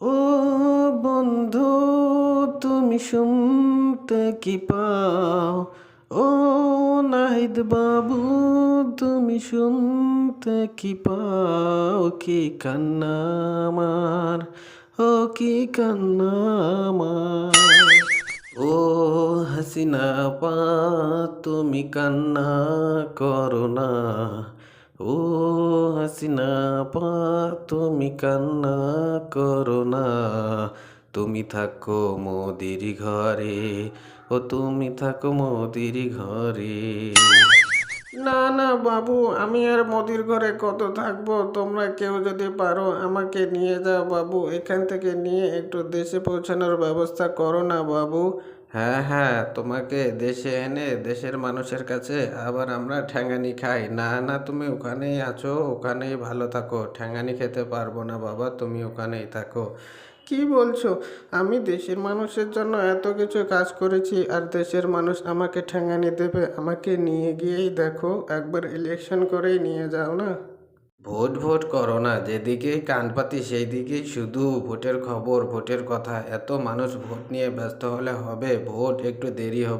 ও বন্ধু, তুমি শুনতে কি পাও? ও নাহিদ বাবু, তুমি শুনতে কি পাও? কি কান্না আমার? ও কি কান্না আমার? ও হাসিনা পা, তুমি কান্না করো না। ও হাসিনা, পা তুমি কান্না করো না। তুমি থাকো মোদির ঘরে, ও তুমি থাকো মোদির ঘরে। না না, বাবু, আমি আর মোদির ঘরে কত থাকব? তোমরা কেউ যদি পারো আমাকে নিয়ে যাও, বাবু। এখান থেকে নিয়ে একটু দেশে পৌঁছানোর ব্যবস্থা করো না, বাবু। হ্যাঁ হ্যাঁ তোমাকে দেশে এনে দেশের মানুষের কাছে আবার আমরা ঠ্যাঙ্গানি খাই। না না, তুমি ওখানেই আছো, ওখানেই ভালো থাকো। ঠ্যাঙ্গানি খেতে পারব না বাবা, তুমি ওখানেই থাকো। কি বলছো? আমি দেশের মানুষের জন্য এত কিছু কাজ করেছি আর দেশের মানুষ আমাকে ঠ্যাঙ্গানি দেবে, আমাকে নিয়ে গিয়েই দেখো, একবার ইলেকশন করেই নিয়ে যাও না? ভোট ভোট করো না। যেদিকেই কান পাতি সেই দিকেই শুধু ভোটের খবর, ভোটের কথা। এত মানুষ ভোট নিয়ে ব্যস্ত হলে হবে, ভোট একটু দেরি হবে।